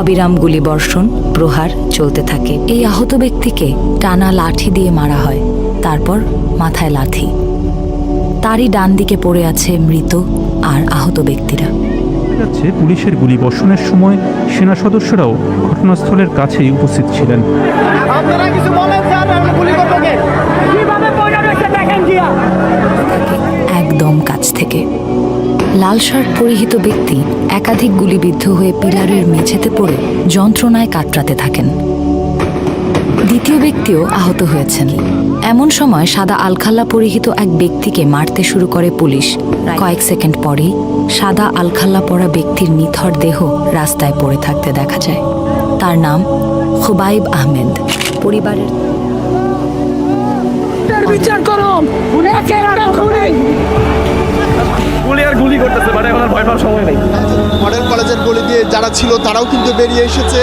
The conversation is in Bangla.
অবিরাম গুলিবর্ষণ প্রহার চলতে থাকে। এই আহত ব্যক্তিকে টানা লাঠি দিয়ে মারা হয় তারপর মাথায় লাঠি। তারই ডান দিকে পড়ে আছে মৃত আর আহত ব্যক্তিরা। যাচ্ছে পুলিশের গুলিবর্ষণের সময় সেনা সদস্যরাও ঘটনাস্থলের কাছেই উপস্থিত ছিলেন। গুলি একদম কাছ থেকে। লাল শার্ট পরিহিত ব্যক্তি একাধিক গুলিবিদ্ধ হয়ে পিলারের মেঝেতে পড়ে যন্ত্রণায় কাতরাতে থাকেন। দ্বিতীয় ব্যক্তিও আহত হয়েছেন। এমন সময় সাদা আলখাল্লা পরিহিত এক ব্যক্তিকে মারতে শুরু করে পুলিশ। কয়েক সেকেন্ড পরেই সাদা আলখাল্লা পরা ব্যক্তির নিথর দেহ রাস্তায় পড়ে থাকতে দেখা যায়। তার নাম খুবাইব আহমেদ। পরিবারের বিচার করো যারা ছিল তারাও কিন্তু বেরিয়ে এসেছে।